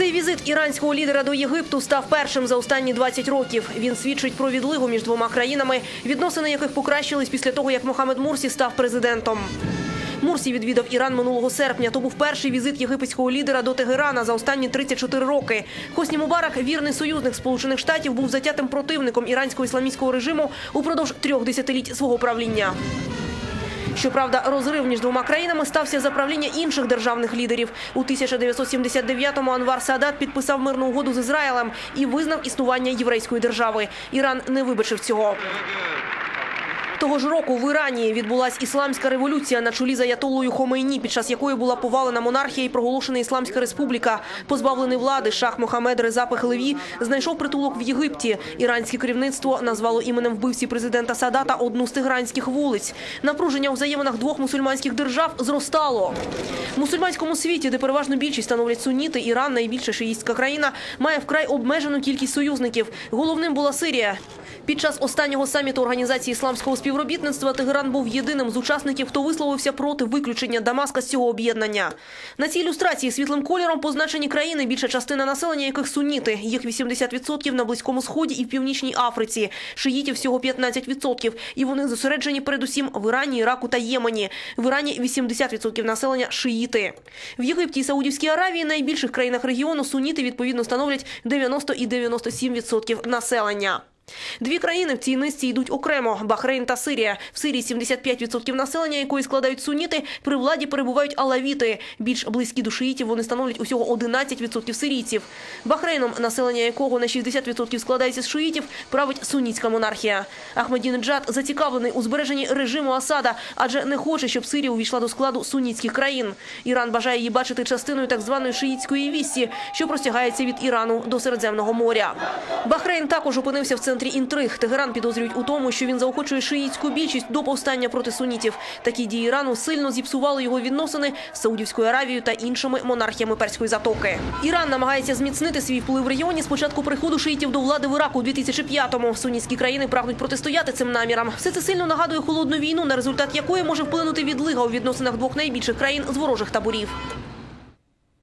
Цей візит іранського лідера до Єгипту став першим за останні 20 років. Він свідчить про відлигу між двома країнами, відносини яких покращились після того, як Мохамед Мурсі став президентом. Мурсі відвідав Іран минулого серпня. То був перший візит єгипетського лідера до Тегерана за останні 34 роки. Хосні Мубарак, вірний союзник Сполучених Штатів, був затятим противником іранського ісламістського режиму упродовж трьох десятиліть свого правління. Щоправда, розрив між двома країнами стався за правління інших державних лідерів. У 1979-му Анвар Садат підписав мирну угоду з Ізраїлем і визнав існування єврейської держави. Іран не вибачив цього. Того ж року в Ірані відбулась ісламська революція на чолі з аятолою Хомейні, під час якої була повалена монархія і проголошена Ісламська республіка. Позбавлений влади шах Мохамед Реза Пехлеві знайшов притулок в Єгипті. Іранське керівництво назвало іменем вбивці президента Садата одну з тигранських вулиць. Напруження у взаєминах двох мусульманських держав зростало. В мусульманському світі, де переважно більшість становлять сунніти, Іран, найбільша шиїстська країна, має вкрай обмежену кількість союзників. Головним була Сирія. Під час останнього саміту Організації ісламського співробітництва Тегеран був єдиним з учасників, хто висловився проти виключення Дамаска з цього об'єднання. На цій ілюстрації світлим кольором позначені країни, більша частина населення яких сунніти. Їх 80% на Близькому Сході і в Північній Африці. Шиїтів всього 15%. І вони зосереджені передусім в Ірані, Іраку та Ємені. В Ірані 80% населення шиїти. В Єгипті і Саудівській Аравії, найбільших країнах регіону, сунніти відповідно становлять 90 і 97% населення. Дві країни в цій низці йдуть окремо – Бахрейн та Сирія. В Сирії 75% населення, якої складають сунніти, при владі перебувають алавіти. Більш близькі до шиїтів вони становлять усього 11% сирійців. Бахрейном, населення якого на 60% складається з шиїтів, править сунітська монархія. Ахмедінеджад зацікавлений у збереженні режиму Асада, адже не хоче, щоб Сирія увійшла до складу сунітських країн. Іран бажає її бачити частиною так званої шиїтської вісі, що простягається від Ірану до Середземного моря. Бахрейн також опинився в центрі інтриг. Тегеран підозрюють у тому, що він заохочує шиїтську більшість до повстання проти сунітів. Такі дії Ірану сильно зіпсували його відносини з Саудівською Аравією та іншими монархіями Перської затоки. Іран намагається зміцнити свій вплив в регіоні з початку приходу шиїтів до влади в Іраку у 2005-му. Сунітські країни прагнуть протистояти цим намірам. Все це сильно нагадує холодну війну, на результат якої може вплинути відлига у відносинах двох найбільших країн з ворожих таборів.